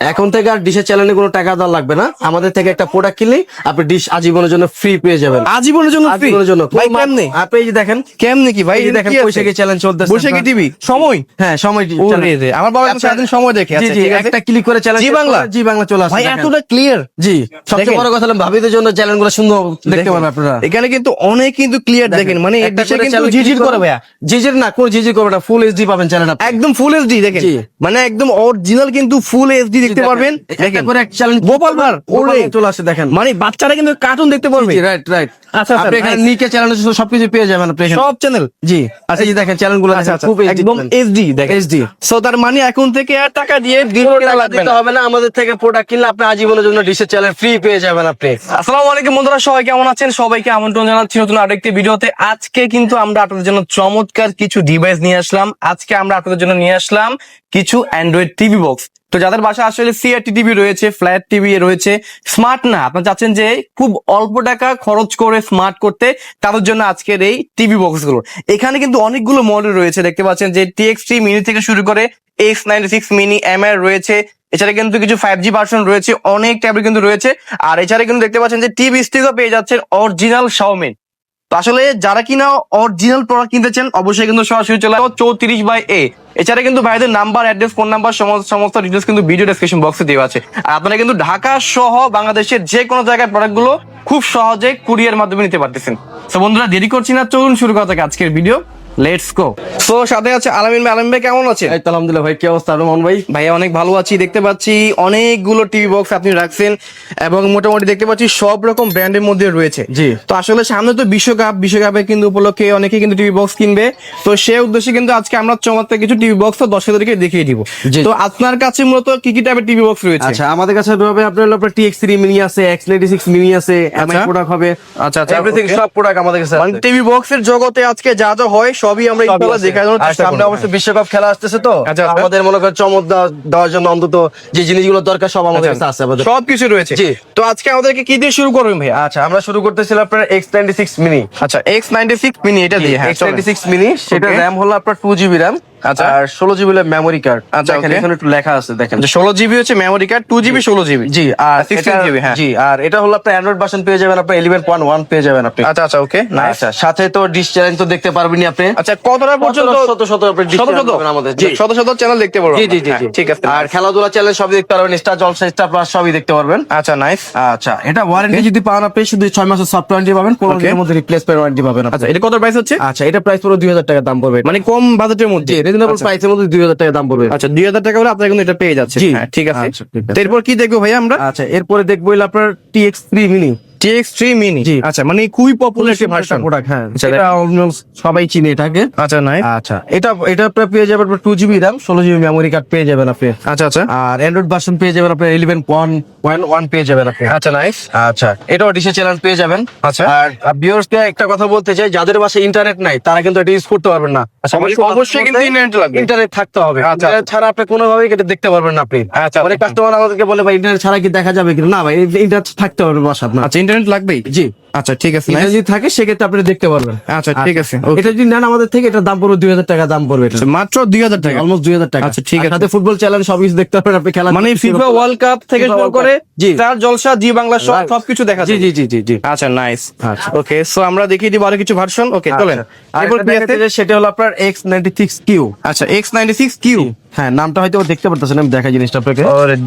এখন থেকে আর ডিশের চ্যানেলে কোনো টাকা দেওয়া লাগবে না। আমাদের থেকে একটা প্রোডাক্ট কিনলেই আপনি ডিশ আজীবনের জন্য ফ্রি পেয়ে যাবেন। আজীবনের জন্য ফ্রি আজীবনের জন্য। ভাই কেমনে? আপনি এই যে দেখেন। কেমনে কি ভাই? এই দেখেন বৈশাখী চ্যালেঞ্জ চলতেছে। বৈশাখী টিভি সময়? হ্যাঁ সময় রে, আমার বাবা কিন্তু সারাদিন সময় দেখে আচ্ছা, জি ঠিক আছে। একটা ক্লিক করে চ্যালেঞ্জ জি বাংলা? জি বাংলা চলে আসে ভাই এতটা ক্লিয়ার জি সবচেয়ে বড় কথা হলো ভাবিদের জন্য চ্যানেলগুলো সুন্দর দেখতে পারবেন আপনারা। এখানে কিন্তু অনেক কিন্তু ক্লিয়ার দেখেন মানে একটা কিন্তু click করে ভাইয়া জিজির না কোন জিজির করবে না ফুল এইচডি পাবেন চ্যানেল একদম ফুল এইচডি দেখেন। মানে একদম অরিজিনাল কিন্তু ফুল এইচডি দেখতে পারবেন? দেখেন। করে এক চ্যানেল গোপাল ভাঁড়, ওরে। চলে আসে দেখেন। মানে বাচ্চারা কিন্তু কার্টুন দেখতে পারবে। রাইট রাইট আচ্ছা, আচ্ছা, আপনি এখানে নিকে চ্যানেল সবকিছু পেয়ে যাবেন আপনি এখানে। সব চ্যানেল জি। আচ্ছা এই দেখেনগুলো আচ্ছা আচ্ছা। খুব একদম channel। দেখেন। HD সো তার মানে এখন থেকে আর টাকা দিয়ে টাকা দিতে হবে না আমাদের থেকে প্রোডাক্ট কিনলে আপনি আজীবনের জন্য ডিশের চ্যানেল ফ্রি পেয়ে যাবেন আপনি। আসসালামু আলাইকুম বন্ধুরা সবাই কেমন আছেন? সবাইকে আমন্ত্রণ জানাচ্ছি নতুন আরেকটি ভিডিওতে। আজকে কিন্তু আমরা আপনাদের জন্য চমৎকার কিছু ডিভাইস নিয়ে আসলাম। আজকে আমরা আপনাদের জন্য নিয়ে আসলাম কিছু অ্যান্ড্রয়েড টিভি বক্স তো যাদের বাসা আসলে সিআরটি টিভি রয়েছে ফ্ল্যাট টিভি রয়েছে স্মার্ট না, আপনারা চাচ্ছেন যে খুব অল্প টাকা খরচ করে স্মার্ট করতে, তাদের জন্য আজকের এই টিভি বক্সগুলো। এখানে কিন্তু অনেকগুলো মডেল রয়েছে, দেখতে পাচ্ছেন যে টিএক্স থ্রি মিনি থেকে শুরু করে X ninety six mini M রয়েছে, এছাড়া কিন্তু কিছু ফাইভ জি ভার্সন রয়েছে, অনেক ট্যাবলেট কিন্তু রয়েছে, আর এছাড়া কিন্তু দেখতে পাচ্ছেন যে টিভি স্টিকও পেয়ে যাচ্ছেন অরিজিনাল শাওমিন আসলে যারা কিনা অরিজিনাল প্রোডাক্ট কিনতে চান, অবশ্যই কিন্তু সরাসরি চলে আসো চৌত্রিশ বাই এ এছাড়া কিন্তু ভাইদের নাম্বার অ্যাড্রেস ফোন নাম্বার সমস্ত সমস্ত ডিটেলস কিন্তু ভিডিও ডেসক্রিপশন বক্সে দেওয়া আছে। আর আপনারা কিন্তু ঢাকা সহ বাংলাদেশের যে কোনো জায়গায় প্রোডাক্টগুলো খুব সহজে কুরিয়ার মাধ্যমে নিতে পারতেছেন। তো বন্ধুরা, দেরি করছি না, চলুন শুরু করা থাকে আজকের ভিডিও লেটস গো সো সাথে আছে আলামিন ভাই। আলামিন ভাই কেমন আছে এই তো আলহামদুলিল্লাহ ভাই কি অবস্থা রহমান ভাই? ভাইয়া অনেক ভালো আছি। দেখতে পাচ্ছি অনেকগুলো টিভি বক্স আপনি রাখছেন এবং মোটামুটি দেখতে পাচ্ছি সব রকম ব্র্যান্ডের মধ্যে রয়েছে। জি। তো আসলে সামনে তো বিশ্বকাপ বিশ্বকাপে কিন্তু উপলক্ষে অনেকে কিন্তু টিভি বক্স কিনবে। তো সে উদ্দেশ্যে কিন্তু আজকে আমরা চমৎকার কিছু টিভি বক্স দর্শকদেরকে দেখিয়ে দিব। তো আপনার কাছে মূলত কি কি টাইপের টিভি বক্স রয়েছে? আচ্ছা আমাদের কাছে হবে আপনার আপনার টিএক্স থ্রি মিনি আছে এক্স নাইনটি সিক্স মিনি আছে এমআই আচ্ছা। প্রোডাক্ট হবে। আচ্ছা, আচ্ছা, এভরিথিং সব প্রোডাক্ট আমাদের কাছে মানে। টিভি বক্স এর জগতে আজকে যা যা হয় সবই আমরা ইনশাআল্লাহ। দেখানোর চেষ্টা সামনে করব। অবশ্যই বিশ্বকাপ খেলা আসতেছে তো। আচ্ছা, আচ্ছা। আমাদের মনে করেন চমক দেওয়া- দেওয়ার জন্য অন্তত যে জিনিসগুলো দরকার সব আমাদের কাছে আছে। আমাদের সবকিছু রয়েছে। জি। তো আজকে আমাদেরকে কি দিয়ে শুরু করবেন ভাই আচ্ছা আমরা শুরু করতেছিলাম আপনার এক্স নাইনটি সিক্স মিনি আচ্ছা এক্স নাইনটি সিক্স মিনি এটা দিয়ে হ্যাঁ এক্স নাইনটি সিক্স মিনি সেটা র্যাম হলো আপনার টু জিবি র্যাম আচ্ছা। আর ষোলো জিবি মেমোরি কার্ড আচ্ছা, এখানে একটু লেখা আছে দেখেন। ষোলো জিবি হচ্ছে মেমোরি কার্ড টু জিবি ষোলো জিবি। জি আর 16 এটা- হ্যাঁ। জি আর এটা হলো আপনার অ্যান্ড্রয়েড ভার্সন পেয়ে যাবেন আপনার ইলেভেন পয়েন্ট ওয়ান পেয়ে যাবেন আপনি। আচ্ছা আচ্ছা ওকে আচ্ছা সাথে তো ডিশ চ্যানেল তো দেখতে পারবেন আপনি। আচ্ছা কতটা পর্যন্ত শত শত আপনি dish শত শত আমাদের শত শত চ্যানেল দেখতে পারব জি জি জি হ্যাঁ, ঠিক আছে আর খেলাধুলা চ্যানেল সবই দেখতে পারবেন স্টার জলসা স্টার প্লাস সবই দেখতে পারবেন। আচ্ছা নাইস আচ্ছা এটা ওয়ারেন্টি যদি পান আপনি শুধু ছয় মাসের সফট ওয়ারেন্টি পাবেন পনেরো. দিনের মধ্যে রিপ্লেসমেন্ট ওয়ারেন্টি পাবেন আচ্ছা এটা কত প্রাইস হচ্ছে? আচ্ছা এটা প্রাইস পুরো দুই হাজার টাকা দাম পড়বে। মানে কম বাজেটের মধ্যে। রিজনেবল প্রাইসের মধ্যে দুই হাজার টাকা দাম পড়বে। আচ্ছা দুই হাজার টাকা হলে আপনার কিন্তু এটা পেয়ে যাচ্ছে হ্যাঁ ঠিক আছে। আচ্ছা, এরপর কি দেখব ভাই আমরা? আচ্ছা এরপরে দেখব আপনার TX three mini TX three mini. আচ্ছা মানে খুবই পপুলার একটি ভার্সন প্রোডাক্ট হ্যাঁ। আচ্ছা, এটা almost সবাই চিনে এটাকে। আচ্ছা নাইস আচ্ছা এটা এটা আপনার পেয়ে যাবেন টু জিবি র্যাম ষোলো জিবি মেমোরি কার্ড পেয়ে যাবেন আপনি। আচ্ছা আচ্ছা। আর অ্যান্ড্রয়েড ভার্সন পেয়ে যাবেন আপনি ইলেভেন পয়েন্ট ওয়ান ওয়ান পেয়ে যাবেন আপনি। আচ্ছা নাইস আচ্ছা এটাও ডিসে চ্যানেল পেয়ে যাবেন। আচ্ছা। আর ভিউয়ার্সকে একটা কথা বলতে চাই যাদের বাসায় ইন্টারনেট নাই তারা কিন্তু এটা ইউজ করতে পারবেন না। আচ্ছা, অবশ্যই কিন্তু internet লাগবে। ইন্টারনেট থাকতে হবে। আচ্ছা। ইন্টারনেট ছাড়া আপনি কোনোভাবেই এটা দেখতে পারবেন না আপনি। আচ্ছা। অনেক কাস্টমার আমাদেরকে বলে ভাই ইন্টারনেট ছাড়া কি দেখা যাবে কিনা না ভাই ইন্টারনেট থাকতে হবে বাসা আপনার আচ্ছা ইন্টারনেট লাগবেই? জি। আচ্ছা ঠিক আছে এটা যদি থাকে সেক্ষেত্রে আপনি দেখতে পারবেন। আচ্ছা ঠিক আছে এটা যদি নেন আমাদের থেকে এটা দাম পড়বে দুই হাজার টাকা দাম পড়বে এটা। আচ্ছা, মাত্র দুই হাজার টাকা? অলমোস্ট দুই হাজার টাকা। আচ্ছা, ঠিক আছে। সাথে ফুটবল চ্যানেল সব কিছু দেখতে পারবেন আপনি খেলা মানে ফিফা ওয়ার্ল্ড কাপ থেকে শুরু করে। স্টার জলসা জি বাংলা সব. সবকিছু দেখা জি যায় জি জি জি জি। আচ্ছা নাইস আচ্ছা। ওকে সো আমরা দেখিয়ে দিব আরও কিছু ভার্সন ওকে চলেন। এরপর কি আছে? সেটা হলো আপনার এক্স নাইনটি সিক্স কিউ আচ্ছা এক্স নাইনটি সিক্স কিউ হ্যাঁ নামটা হয়তো দেখতে পারতেছেন আমি দেখা জিনিসটা আপনাকে।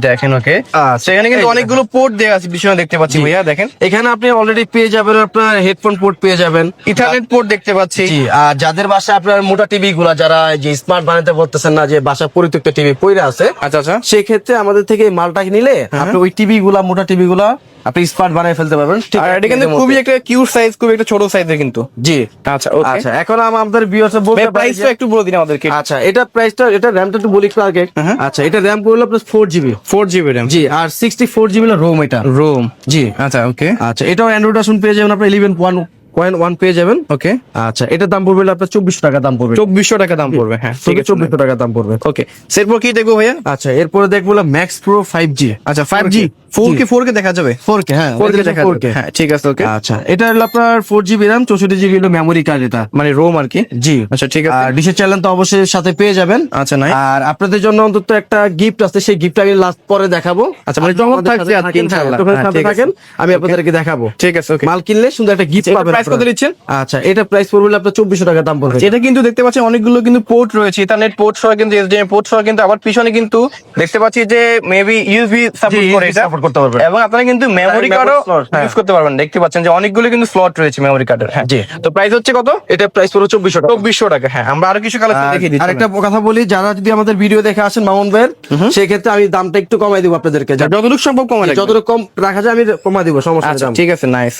দেখেন ওকে আচ্ছা, সেখানে কিন্তু অনেকগুলো পোর্ট দেওয়া আছে বিষয় দেখতে পাচ্ছি ভাইয়া দেখেন। এখানে আপনি অলরেডি পেয়ে যাবেন আপনার হেডফোন পোর্ট পেয়ে যাবেন। ইথারনেট পোর্ট দেখতে পাচ্ছি। আর যাদের বাসায় আপনার মোটা টিভি গুলা যারা যে স্মার্ট বানাতে বলতেছেন না যে বাসা পরিত্যক্ত টিভি পড়ে আছে আচ্ছা আচ্ছা। সেক্ষেত্রে আমাদের থেকে মালটা নিলে আপনি ওই টিভি গুলা মোটা টিভি গুলা আপনি স্মার্ট বানিয়ে ফেলতে পারবেন। ঠিক আর এটা কিন্তু খুবই একটা কিউট সাইজ খুবই একটা ছোট সাইজের কিন্তু। জি। আচ্ছা ওকে আচ্ছা এখন আমাদের ভিউয়ার্স বলতে প্রাইস তো একটু বলে দিন আমাদেরকে। আচ্ছা এটা প্রাইসটা এটা র্যামটা একটু বলি একটু আগে আচ্ছা এটা র্যাম করল four GB four GB RAM জি আর সিক্সটি ফোর জিবি রোম এটা। রোম জি। আচ্ছা ওকে আচ্ছা এটাও অ্যান্ড্রয়েড আসুন পেয়ে যাবেন আপনার ইলেভেন ওয়ান পয়েন্ট ওয়ান পেয়ে যাবেন ওকে আচ্ছা এটার দাম পড়বে আপনার চব্বিশশো টাকা দাম পড়বে। চব্বিশশো টাকা দাম পড়বে হ্যাঁ ঠিক আছে চব্বিশশো টাকা দাম পড়বে। ওকে এরপর কি দেখব ভাইয়া? আচ্ছা এরপরে দেখব ম্যাক্স প্রো ফাইভ জি আচ্ছা five G four K four K দেখা যাবে? ফোর কে হ্যাঁ ফোর কে দেখা যাবে। হ্যাঁ ঠিক আছে ওকে আচ্ছা এটা হলো আপনার ফোর জিবি র্যাম চৌষট্টি জিবি হলো মেমোরি কার্ড এটা। মানে রোম আর কি? জি। আচ্ছা ঠিক আছে। আর ডিশের চ্যানেল তো অবশ্যই সাথে পেয়ে যাবেন। আচ্ছা নাই আর আপনাদের জন্য অন্তত একটা গিফট আছে সেই গিফট আমি লাস্ট পরে দেখাবো। আচ্ছা, মানে চমক থাকছে আজকে ইনশাআল্লাহ। হ্যাঁ, হ্যাঁ, আমি আপনাদেরকে দেখাবো। ঠিক আছে ওকে মাল কিনলে সুন্দর একটা গিফট পাবেন। প্রাইস কত দিচ্ছেন? আচ্ছা এটা প্রাইস পড়বে আপনার চব্বিশশো টাকা দাম পড়বে। এটা কিন্তু দেখতে পাচ্ছেন অনেকগুলো কিন্তু পোর্ট রয়েছে ইথারনেট পোর্ট সহ কিন্তু এসডিএম পোর্ট সহ কিন্তু আবার পিছনে কিন্তু দেখতে পাচ্ছি যে মেবি ইউএসবি সাপোর্ট করে এটা। support করতে পারবে। এবং আপনারা কিন্তু মেমোরি কার্ডও হ্যাঁ। ইউজ করতে পারবেন। দেখতে পাচ্ছেন যে অনেকগুলো কিন্তু স্লট রয়েছে মেমোরি কার্ডের হ্যাঁ। জি। তো প্রাইস হচ্ছে কত? এটা প্রাইস পড়বে চব্বিশশো টাকা। চব্বিশশো টাকা হ্যাঁ। আমরা আরও কিছু আর দেখিয়ে দিচ্ছি আরেকটা কথা বলি যারা যদি আমাদের ভিডিও দেখে আসেন মামুন ভাইয়ের সেক্ষেত্রে আমি দামটা একটু কমাই দিব আপনাদেরকে। যতটুকু সম্ভব কমে রাখবেন। যতটুকু কম রাখা যায় আমি কমাই দিব সমস্যা নেই আচ্ছা। ঠিক আছে নাইস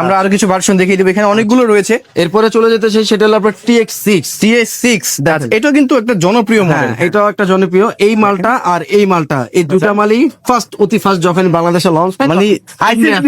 আমরা আরও কিছু ভার্সন দেখিয়ে দিব এখানে অনেকগুলো রয়েছে। এরপরে চলে যেতে চাই সেটা হলো আপনার T X six CS six এটা কিন্তু একটা জনপ্রিয় হ্যাঁ মডেল এটাও একটা জনপ্রিয়। এই মালটা আর এই মালটা এই দুটা মালই ফার্স্ট অতি ফার্স্ট যখন বাংলাদেশে লঞ্চ মানে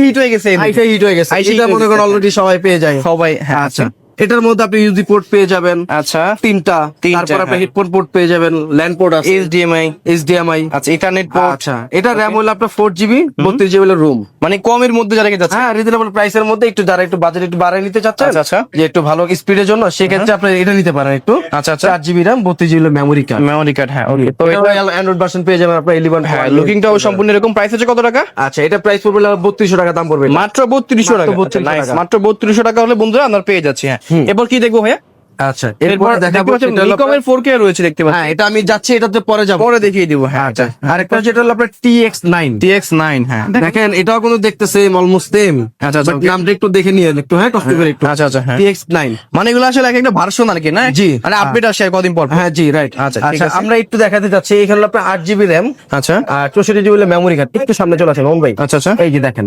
হিট হয়ে গেছে হিট হয়ে গেছে। এটা মনে করেন। অলরেডি সবাই পেয়ে যায়। সবাই হ্যাঁ আচ্ছা। এটার মধ্যে আপনি ইউজি পোর্ট পেয়ে যাবেন। আচ্ছা। তিনটা। তারপর আপনি হ্যাঁ। হেডফোন পোর্ট পেয়ে যাবেন ল্যান্ড পোর্ট আছে। এইচডিএমআই এইচডিএমআই আচ্ছা ইন্টারনেট পোর্ট আচ্ছা এটা র্যাম হলো আপনার ফোর জিবি বত্রিশ জিবি রুম মানে কমের মধ্যে যারা যাচ্ছে। হ্যাঁ রিজনেবল প্রাইসের মধ্যে একটু যারা একটু বাজেট একটু বাড়ায় নিতে চাচ্ছেন আচ্ছা, আচ্ছা। যে একটু ভালো স্পিডের জন্য সেক্ষেত্রে আপনি এটা নিতে পারেন একটু। আচ্ছা, আচ্ছা। চার জিবি র্যাম বত্রিশ GB memory card memory card হ্যাঁ ওকে তো এটা অ্যান্ড্রয়েড ভার্সন পেয়ে যাবেন আপনার ইলেভেন হ্যাঁ লুকিংটাও সম্পূর্ণ এরকম প্রাইস হচ্ছে কত টাকা? আচ্ছা এটা প্রাইস পড়বে বত্রিশশো টাকা দাম পড়বে মাত্র বত্রিশশো টাকা। 3200 টাকা। মাত্র বত্রিশশো টাকা হলে বন্ধুরা আপনার পেয়ে যাচ্ছে হ্যাঁ। এরপর কি দেখব ভাইয়া? আচ্ছা এরপর দেখাবো নিকমের রয়েছে দেখতে পাচ্ছেন। হ্যাঁ এটা আমি যাচ্ছি এটাতে পরে যাব। পরে দেখিয়ে দিব হ্যাঁ আচ্ছা আরেকটা যেটা হলো আপনার T X nine TX nine হ্যাঁ। দেখেন এটাও দেখতে সেম অলমোস্ট সেম আচ্ছা, আচ্ছা. নামটা একটু দেখে নিয়ে একটু হ্যাঁ কষ্ট করে একটু। আচ্ছা আচ্ছা হ্যাঁ। নাইন মানে এগুলো আসলে এক একটা ভার্সন আর কি না? জি। মানে আপডেট আসে কদিন পর। হ্যাঁ জি রাইট আচ্ছা, আচ্ছা আমরা একটু দেখাতে যাচ্ছি এখানে হলো আপনার আট জিবি র্যাম আচ্ছা। আর চৌষট্টি জিবি মেমোরি কার্ড একটু সামনে চলে আসেন মোহন ভাই। আচ্ছা আচ্ছা। এই যে দেখেন।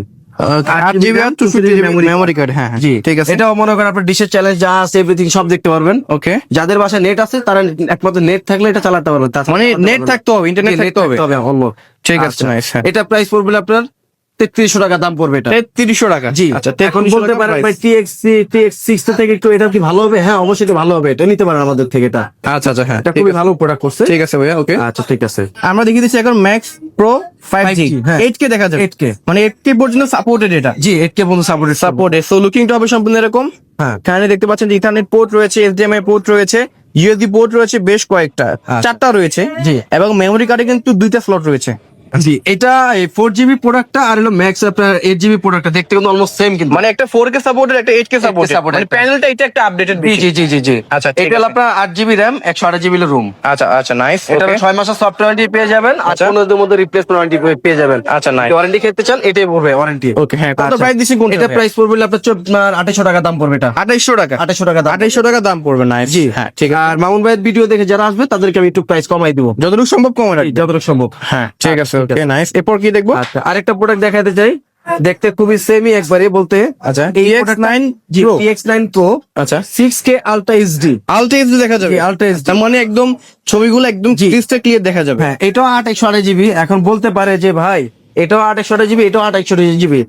মেমোরি কার্ড হ্যাঁ হ্যাঁ। জি ঠিক আছে। এটাও মনে করেন আপনার ডিশের চ্যালেঞ্জ যা আছে এভরিথিং সব দেখতে পারবেন। ওকে যাদের বাসায় নেট আছে তারা একমাত্র নেট থাকলে এটা চালাতে পারবেন মানে নেট থাকতে হবে ইন্টারনেট থাকতে হবে। ঠিক আছে, আচ্ছা। হ্যাঁ। এটা প্রাইস পড়বে আপনার তেত্রিশশো টাকা দাম পড়বে এটা। তেত্রিশশো টাকা? জি। আচ্ছা এখন বলতে পারেন ভাই টিএক্স টিএক্স সিক্স থেকে একটু এটা কি ভালো হবে? হ্যাঁ অবশ্যই এটা ভালো হবে। এটা নিতে পারেন আমাদের থেকে এটা। আচ্ছা আচ্ছা হ্যাঁ এটা খুবই ভালো প্রোডাক্ট করছে। ঠিক আছে ভাইয়া ওকে আচ্ছা ঠিক আছে। আমরা দেখিয়ে দিচ্ছি এখন max pro five G 5G। Eight K দেখা যাবে। 8K মানে এইট কে পর্যন্ত সাপোর্টেড এটা। জি এইট কে বন্ধু সাপোর্টেড সাপোর্টেড সো লুকিংটা হবে সম্পূর্ণ এরকম। হ্যাঁ। এখানে দেখতে পাচ্ছেন ইথারনেট পোর্ট রয়েছে এইচডিএমআই পোর্ট রয়েছে ইউএসবি পোর্ট রয়েছে বেশ কয়েকটা। চারটা রয়েছে। জি। এবং মেমোরি কার্ডে কিন্তু দুইটা স্লট রয়েছে। জি এটা ফোর জিবি প্রোডাক্টটা আর হলো ম্যাক্স আপনার এইট জিবি প্রোডাক্টটা দেখতে কিন্তু অলমোস্ট সেম কিন্তু। মানে একটা ফোর কে সাপোর্টেড একটা এইট কে সাপোর্টেড মানে প্যানেলটা এটা একটা আপডেটেড জি জি জি জি জি। আচ্ছা, এটা হলো আপনার আট জিবি র্যাম একশো আট জিবি রুম আচ্ছা আচ্ছা নাইস এটা ছয় মাসের সফটওয়্যার পেয়ে যাবেন আর আচ্ছা। পনেরো দিনের মধ্যে রিপ্লেসমেন্ট ওয়ারেন্টি পেয়ে যাবেন। আচ্ছা নাইস ওয়ারেন্টি খেতে চান এটাই পড়বে ওয়ারেন্টি ওকে হ্যাঁ কত প্রাইস দিচ্ছি কোনটা এটা প্রাইস পড়বে আপনার টাকা দাম পড়বে এটা। আঠাইশশো টাকা? আঠাশশো টাকা দাম। আঠাইশশো টাকা দাম পড়বে নাইস জি হ্যাঁ ঠিক আছে। আর মামুন ভাইয়ের ভিডিও দেখে যারা আসবে তাদেরকে আমি একটু প্রাইস কমাই দিব। যতটুকু সম্ভব কমাই যতটুকু সম্ভব। হ্যাঁ ঠিক আছে। ওকে নাইস এরপর কি দেখব? আচ্ছা আরেকটা প্রোডাক্ট দেখাতে চাই। দেখতে খুবই সেমি একবারে বলতে। আচ্ছা এই TX9 জি Pro। এক্স নাইন প্রো আচ্ছা। দেখা যাবে। জি, Ultra HD তার মানে একদম ছবিগুলো একদম ক্রিস্টাল ক্লিয়ার দেখা যাবে। হ্যাঁ এটাও আট একশো আঠাশ জিবি এখন বলতে পারে যে ভাই এটাও আট একশো আঠাশ জিবি এটাও আট একশো আঠাশ জিবি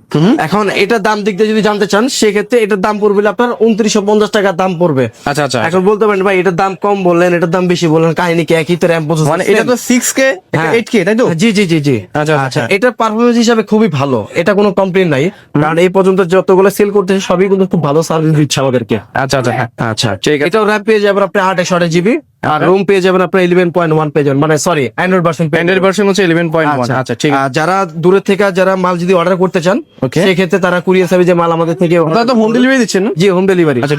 এখন এটার দাম দিক দিয়ে যদি জানতে চান সেক্ষেত্রে এটার দাম পড়বে আপনার উনত্রিশশো পঞ্চাশ টাকার দাম পড়বে। আচ্ছা আচ্ছা। এখন বলতে পারেন ভাই এটার দাম কম বললেন এটার দাম বেশি বললেন কাহিনী কি একই তো র্যাম মানে এটা তো সিক্স কে। এইট কে তাই তো? জি জি জি জি। আচ্ছা, আচ্ছা। আচ্ছা এটার পারফরমেন্স হিসাবে খুবই ভালো এটা কোনো কমপ্লেন নাই। কারণ এই পর্যন্ত যতগুলো সেল করতেছে সবই কিন্তু খুব ভালো সার্ভিস দিচ্ছে আমাদেরকে। আচ্ছা আচ্ছা হ্যাঁ। আচ্ছা ঠিক আছে। এটাও র্যাম পেয়ে যাবেন আপনি আট একশো আঠাশ জিবি। আর রুম পেয়ে যাবেন আপনার ইলেভেন পয়েন্ট ওয়ান পেয়ে যাবেন। মানে sorry Android version Android version হচ্ছে ইলেভেন পয়েন্ট ওয়ান আচ্ছা। ঠিক আছে। যারা দূরের থেকে যারা মাল যদি অর্ডার করতে চান. সেক্ষেত্রে তারা কুরিয়ার সার্ভিসে মাল আমাদের থেকে তো হোম ডেলিভারি দিচ্ছেন জি হোম ডেলিভারি আচ্ছা,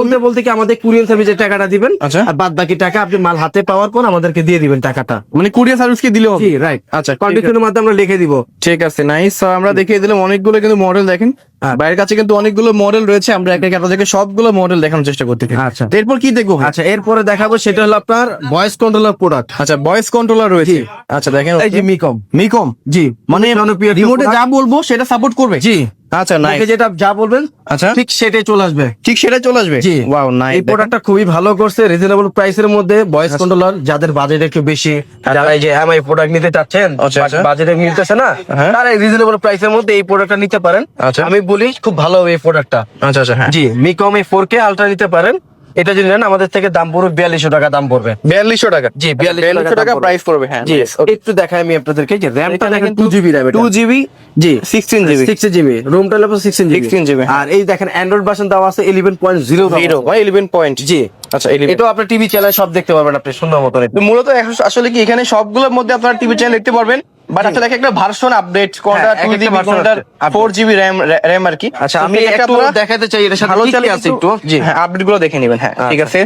বলতে বলতে কি আমাদের কুরিয়ার সার্ভিসের টাকাটা দিবেন আচ্ছা। আর বাদ বাকি টাকা আপনি মাল হাতে পাওয়ার পর আমাদেরকে দিয়ে দিবেন টাকাটা। মানে কুরিয়ার সার্ভিস কি দিলেও জি রাইট আচ্ছা। কন্ডিশনের মাধ্যমে আমরা লিখে দিব। ঠিক আছে নাইস আমরা দেখিয়ে দিলাম অনেকগুলো কিন্তু মডেল দেখেন। বাইরের কাছে কিন্তু অনেকগুলো মডেল রয়েছে আমরা একটা একটা থেকে সবগুলো মডেল দেখানোর চেষ্টা করতে আচ্ছা। এরপর কি দেখব আচ্ছা এরপরে দেখাবো সেটা হলো আপনার ভয়েস কন্ট্রোলার প্রোডাক্ট আচ্ছা ভয়েস কন্ট্রোলার রয়েছে। আচ্ছা দেখেন এই যে মিকম মিকম জি। মানে রিমোটে যা বলব সেটা সাপোর্ট করবে? জি। আচ্ছা নাইস যেটা যা বলবেন আচ্ছা। ঠিক সেটাই চলে আসবে। ঠিক সেটা চলে আসবে? জি। ওয়াও নাইস এই প্রোডাক্টটা খুবই ভালো করছে রিজনেবল প্রাইসের মধ্যে ভয়েস আচ্ছা। কন্ট্রোলার যাদের বাজেট একটু বেশি যারা এই যে এমআই প্রোডাক্ট নিতে চাচ্ছেন আচ্ছা, আচ্ছা। বাজেটে মিলতেছে না হ্যাঁ। তারা রিজনেবল প্রাইসের মধ্যে এই প্রোডাক্টটা নিতে পারেন। আচ্ছা। আমি বলি খুব ভালো এই প্রোডাক্টটা আচ্ছা আচ্ছা হ্যাঁ। জি মিকম এই ফোর কে আলট্রা নিতে পারেন। এটা যদি নেন আমাদের থেকে দাম পড়বে বিয়াল্লিশশো টাকা দাম পড়বে। বিয়াল্লিশশো টাকা? জি, 4200 টাকা প্রাইস পড়বে। হ্যাঁ জি একটু দেখাই আমি আপনাদেরকে যে র্যামটা দেখেন two GB RAM two GB জি সিক্সটিন জিবি সিক্স জিবি রুমটা হলো সিক্সটিন জিবি 16 GB, হ্যাঁ। আর এই দেখেন অ্যান্ড্রয়েড ভার্সন দেওয়া আছে eleven point zero zero eleven point জি। আচ্ছা এটাও আপনি টিভি চ্যানেল সব দেখতে পারবেন আপনি সুন্দর মতন। মূলত আসলে কি এখানে সবগুলোর মধ্যে আপনার টিভি চ্যানেল দেখতে পারবেন? বাট আসলে একটা ভার্সন আপডেট কোনটা হ্যাঁ, এক টু একটা জিবি কোনটা update। Four GB RAM RAM আর কি। আচ্ছা আমি একটু দেখাতে চাই এটার সাথে ভালো কি কি আছে একটু? জি। হ্যাঁ আপডেটগুলো দেখে নেবেন। হ্যাঁ ঠিক আচ্ছা। আছে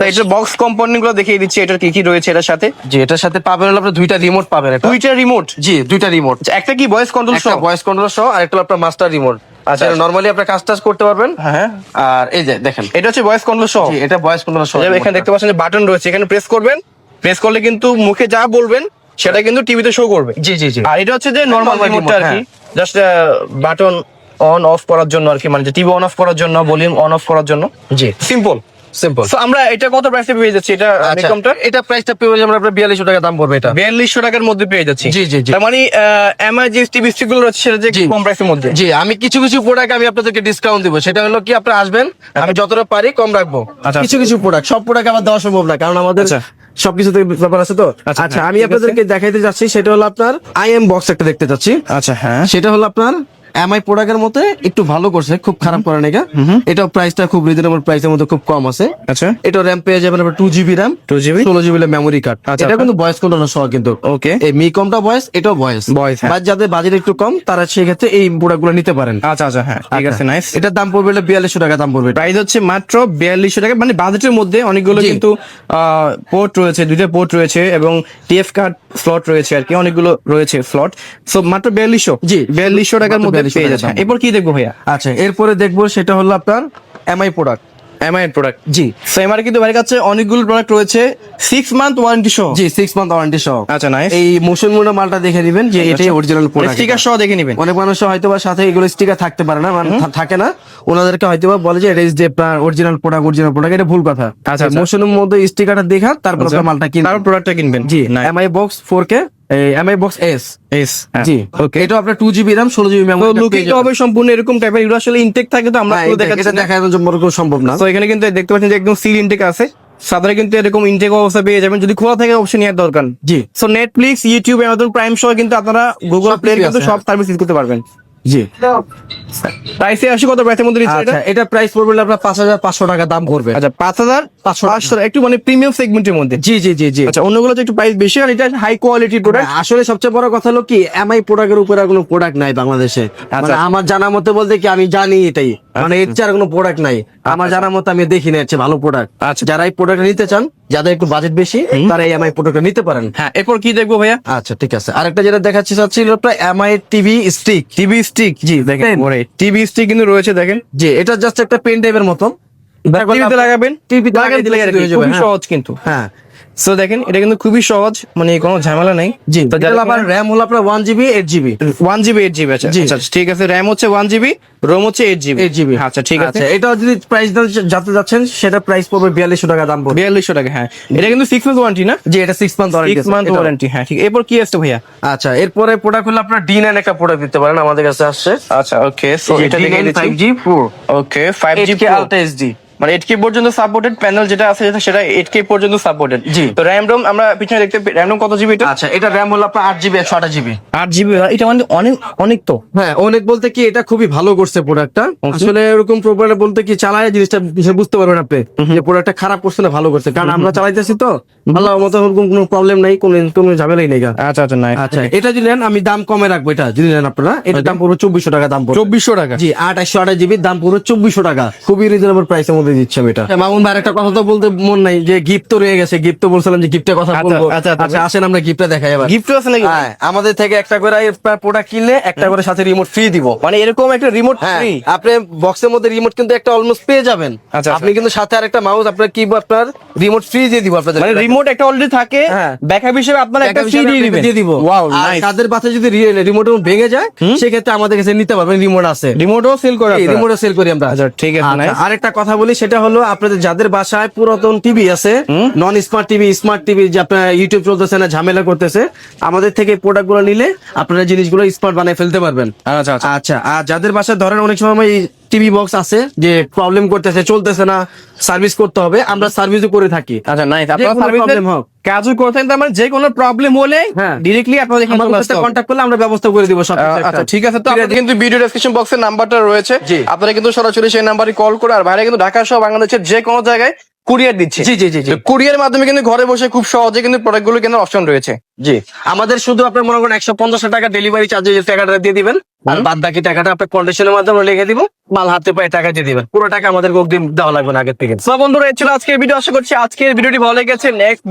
তো এটার বক্স কম্পোনেন্টগুলো দেখিয়ে দিচ্ছি এটার কি কি রয়েছে এটার সাথে? জি এটার সাথে পাবেন হলো আপনার দুইটা রিমোট পাবেন এটা দুইটা রিমোট জি দুইটা রিমোট একটা কি ভয়েস কন্ট্রোল সহ? ভয়েস কন্ট্রোল সহ আর একটা আপনার মাস্টার রিমোট আচ্ছা, আচ্ছা। আচ্ছা। নরমালি আপনি কাজ টাজ করতে পারবেন। হ্যাঁ। আর এই যে দেখেন। এটা হচ্ছে ভয়েস কন্ট্রোল সহ? এটা ভয়েস কন্ট্রোল সহ। এখানে দেখতে পাচ্ছেন যে বাটন রয়েছে এখানে প্রেস করবেন। প্রেস করলে কিন্তু মুখে যা বলবেন সেটা কিন্তু টিভিতে শো করবে। জি জি জি। আর এটা হচ্ছে যে নর্মাল রিমোটটা আর কি। জাস্ট বাটন অন অফ করার জন্য আর কি মানে টিভি অন অফ করার জন্য ভলিউম অন অফ করার জন্য। জি। সিম্পল সিম্পল সো আমরা এটা কত প্রাইসে পেয়ে যাচ্ছি? এটা নিকমটা আচ্ছা এটা প্রাইসটা পেয়ে যাবেন আপনার বিয়াল্লিশশো টাকা দাম পড়বে এটা। বিয়াল্লিশশো টাকার মধ্যে পেয়ে যাচ্ছি। জি, জি, জি। তার মানে এমআই যে টিভি স্টিকগুলো রয়েছে সেটা যে কম প্রাইসের মধ্যে। জি আমি কিছু কিছু প্রোডাক্ট আমি আপনাদেরকে ডিসকাউন্ট দিব। সেটা হলো কি আপনি আসবেন আমি যতটা পারি কম রাখব। আচ্ছা। কিছু কিছু প্রোডাক্ট সব প্রোডাক্ট আমার দেওয়া সম্ভব না কারণ আমাদের আচ্ছা। সবকিছুতে ব্যাপার আছে তো? আচ্ছা, আচ্ছা হ্যাঁ, আমি আপনাদেরকে দেখাইতে চাচ্ছি সেটা হলো আপনার আই এম বক্স একটা দেখতে চাচ্ছি। আচ্ছা হ্যাঁ। সেটা হলো আপনার এমআই প্রোডাক্টের মধ্যে একটু ভালো করছে খুব খারাপ করে না এটা প্রাইসটা খুব রিজনেবল প্রাইসের মধ্যে খুব কম আছে। আচ্ছা। এটা র্যাম পেয়ে যাবেন আপনার টু জিবি র্যাম 2GB ষোলো জিবি মেমোরি কার্ড আচ্ছা, এটা আচ্ছা। কিন্তু ভয়েস কন্ট্রোল সহ কিন্তু। ওকে এই মিকমটা ভয়েস এটাও ভয়েস Voice, হ্যাঁ। বা যাদের বাজেট একটু কম তারা সেক্ষেত্রে এই প্রোডাক্টগুলো নিতে পারেন। আচ্ছা আচ্ছা হ্যাঁ ঠিক আছে নাইস এটার দাম পড়বে বিয়াল্লিশশো টাকা দাম পড়বে। প্রাইস হচ্ছে মাত্র বিয়াল্লিশশো টাকা। মানে বাজেটের মধ্যে অনেকগুলো। কিন্তু পোর্ট রয়েছে দুইটা পোর্ট রয়েছে এবং টিএফ কার্ড স্লট রয়েছে আর কি অনেকগুলো রয়েছে স্লট সো মাত্র বিয়াল্লিশশো? জি। বিয়াল্লিশশো টাকার মধ্যে 4200 পেয়ে টাকা যাচ্ছে। দাম। এরপর কি দেখব ভাইয়া? আচ্ছা এরপরে দেখব সেটা হলো আপনার এমআই প্রোডাক্ট এমআই প্রোডাক্ট জি। সো এমআর কিন্তু ভাইয়ের কাছে অনেকগুলো প্রোডাক্ট রয়েছে। সিক্স মান্থ ওয়ারেন্টি সহ জি সিক্স মান্থ ওয়ারেন্টি সহ আচ্ছা নাইস এই মোশন মুন্ডা মালটা দেখে যে এটাই অরিজিনাল প্রোডাক্ট স্টিকার সহ দেখে নেবেন। অনেক মানুষ হয়তো বা সাথে এগুলো স্টিকার থাকতে পারে না মানে থাকে না। ওনাদেরকে হয়তো বা বলে যে এটা যে অরিজিনাল প্রোডাক্ট অরিজিনাল প্রোডাক্ট এটা ভুল কথা। আচ্ছা, আচ্ছা। মোশনের মধ্যে স্টিকারটা দেখা তারপর আচ্ছা। মালটা কিনবেন। তারপর প্রোডাক্টটা কিনবেন। জি. Mi box four K Mi box S S জি। ওকে এটা আপনার টু জিবি র্যাম ষোলো জিবি মেমোরি লুকিং হবে সম্পূর্ণ এরকম টাইপের এগুলো আসলে ইনটেক থাকে তো আমরা হ্যাঁ, এটা সম্ভব না। তো এখানে কিন্তু দেখতে পাচ্ছেন যে একদম সিল ইনটেক আছে। কিন্তু এরকম ইনটেক অবস্থা পেয়ে যাবেন। যদি খোলা থাকে অবশ্যই নেওয়ার দরকার। জি। So Netflix YouTube Amazon Prime সহ কিন্তু আপনারা গুগল প্লে কিন্তু সব সার্ভিস ইউজ করতে পারবেন। জি। প্রাইসে আসি কত? প্রাইসের মধ্যে এটা আচ্ছা এটা? প্রাইস পড়বে আপনার পাঁচ হাজার পাঁচশো টাকা দাম পড়বে। আচ্ছা একটু মানে প্রিমিয়াম সেগমেন্টের মধ্যে। জি জি জি জি। আচ্ছা অন্যগুলো তো একটু প্রাইস বেশি আর এটা হাই কোয়ালিটির প্রোডাক্ট আসলে সবচেয়ে বড় কথা হলো কি এমআই প্রোডাক্টের উপরে কোনো প্রোডাক্ট নাই বাংলাদেশে। মানে আমার জানা মতে বলতে কি আমি জানি এটাই। মানে এর চেয়ে আর কোনো প্রোডাক্ট নাই। আমার জানা মতে আমি দেখি না এর চেয়ে ভালো প্রোডাক্ট আচ্ছা। যারা এই প্রোডাক্ট নিতে চান যাদের একটু বাজেট বেশি তারা এই এমআই প্রোডাক্ট নিতে পারেন। হ্যাঁ এরপর কি দেখব ভাইয়া? আচ্ছা ঠিক আছে। আরেকটা যেটা দেখাচ্ছি চাচ্ছি Mi TV stick TV stick জি দেখেন Pen। টিভি স্টিক কিন্তু রয়েছে দেখেন যে এটা জাস্ট একটা পেন টাইপের মতন টিভিতে লাগাবেন টিভিতে হয়ে খুবই হ্যাঁ। সহজ কিন্তু হ্যাঁ সো দেখেন এটা কিন্তু খুবই সহজ মানে কোনো ঝামেলা নাই। জি। তো এটা আবার র্যাম হলো আপনার one GB eight GB one GB eight GB আচ্ছা আচ্ছা ঠিক আছে র্যাম হচ্ছে ওয়ান জিবি রোম হচ্ছে এইট জিবি এইট জিবি আচ্ছা ঠিক আছে। আচ্ছা এটা যদি প্রাইস যাতে যাচ্ছেন সেটা প্রাইস পড়বে বিয়াল্লিশশো টাকা দাম পড়বে। বিয়াল্লিশশো টাকা হ্যাঁ। এটা কিন্তু সিক্স মান্থ ওয়ারেন্টি না? জি এটা six month six month warranty হ্যাঁ ঠিক। এরপর কি আসছে ভাইয়া? আচ্ছা এরপরে প্রোডাক্ট হলো আপনার ডি নাইন একটা প্রোডাক্ট দিতে পারেন আমাদের কাছে আসছে। আচ্ছা ওকে সো এটা দেখে five G pro okay five G ultra মানে এইট কে পর্যন্ত সাপোর্টেড প্যানেল যেটা আছে সেটা এইট কে পর্যন্ত সাপোর্টেড জি। তো র্যাম রোম আমরা পিছনে দেখতে র্যাম রোম কত জিবি এটা? আচ্ছা এটা র্যাম হলো আপনার আট জিবি একশো আঠাশ জিবি আট জিবি এটা মানে অনেক অনেক তো। হ্যাঁ অনেক বলতে কি এটা খুবই ভালো করছে প্রোডাক্টটা আসলে এরকম প্রোডাক্ট বলতে কি চালায় জিনিসটা বিষয় বুঝতে পারবেন আপনি। যে প্রোডাক্টটা খারাপ করছে না ভালো করছে। কারণ আমরা চালাইতেছি তো। ভালো মতো কোনো প্রবলেম নাই কোনো কোনো ঝামেলাই নেই আচ্ছা আচ্ছা নাই। আচ্ছা এটা যদি নেন আমি দাম কমে রাখব এটা যদি নেন আপনারা। এটার দাম পুরো চব্বিশশো টাকা দাম পড়বে। চব্বিশশো টাকা? জি আট একশো আঠাশ জিবি দাম পুরো চব্বিশশো টাকা। খুবই রিজনেবল প্রাইসের মধ্যে করে দিচ্ছি আমি এটা। মামুন ভাই একটা কথা তো বলতে মন নাই যে গিফট তো রয়ে গেছে গিফট তো বলছিলাম যে গিফটের কথা আচ্ছা, বলব। আচ্ছা, আচ্ছা। আচ্ছা আসেন আমরা গিফটটা দেখাই এবার। গিফট আছে নাকি? হ্যাঁ আমাদের থেকে একটা করে প্রোডাক্ট কিনলে একটা করে সাথে রিমোট ফ্রি দিব। মানে এরকম একটা রিমোট হ্যাঁ ফ্রি আপনি বক্সের মধ্যে রিমোট কিন্তু একটা অলমোস্ট পেয়ে যাবেন। আপনি কিন্তু সাথে আরেকটা মাউস আপনার কি আপনার রিমোট ফ্রি দিয়ে দিব আপনাদের মানে রিমোট একটা অলরেডি থাকে হ্যাঁ। ব্যাকআপ হিসেবে আপনারা একটা একটা ফ্রি দিয়ে দিব। ওয়াও নাইস তাদের বাসায় যদি রিমোট ভেঙে যায় সেক্ষেত্রে আমাদের কাছে নিতে পারবেন রিমোট আছে। রিমোটও সেল করে আপনারা? রিমোট সেল করি আমরা। আচ্ছা, ঠিক আছে. আরেকটা কথা বলি সেটা হলো আপনাদের যাদের বাসায় পুরাতন টিভি আছে non smart TV smart TV যে আপনার ইউটিউব চলতেছে না ঝামেলা করতেছে আমাদের থেকে প্রোডাক্টগুলো নিলে আপনারা জিনিসগুলো স্মার্ট বানিয়ে ফেলতে পারবেন। আচ্ছা আচ্ছা। আচ্ছা আর যাদের বাসায় ধরেন অনেক সময় টিভি বক্স আছে যে প্রবলেম করতেছে চলতেছে না সার্ভিস করতে হবে আমরা সার্ভিসও করে থাকি। আচ্ছা নাইস যে আপনারা কোনো সার্ভিসের হোক। কাজও করতেন তার মানে যে কোনো প্রবলেম হলে হ্যাঁ। ডিরেক্টলি আপনাদের এখানে আমাদের সাথে। কন্ট্যাক্ট করলে আমরা ব্যবস্থা করে দিব সব আচ্ছা ঠিক আছে। তো আপনাদের কিন্তু ভিডিও ডেসক্রিপশন বক্সের নাম্বারটা রয়েছে। আপনারা কিন্তু সরাসরি সেই নাম্বারে কল করে আর ভাইরা কিন্তু ঢাকা সহ বাংলাদেশের যে কোনো জায়গায় কুরিয়ার দিচ্ছে। জি জি জি জি। কুরিয়ার মাধ্যমে কিন্তু ঘরে বসে খুব সহজে কিন্তু প্রোডাক্টগুলো কেনার অপশন রয়েছে। জি। আমাদের শুধু আপনার মনে করেন একশো পঞ্চাশ টাকা ডেলিভারি চার্জের টাকাটা দিয়ে দিবেন। আর বাদ বাকি টাকাটা আপনার কন্ডিশনের মাধ্যমে লিখে দিব। মাল হাতে পায়ে টাকা দিয়ে দিবেন। পুরো টাকা আমাদের অগ্রিম দেওয়া লাগবে না আগের থেকে। সব বন্ধুরা, এই ছিল আজকের ভিডিও। আশা করছি আজকের ভিডিওটি ভালো লেগেছে। নেক্সট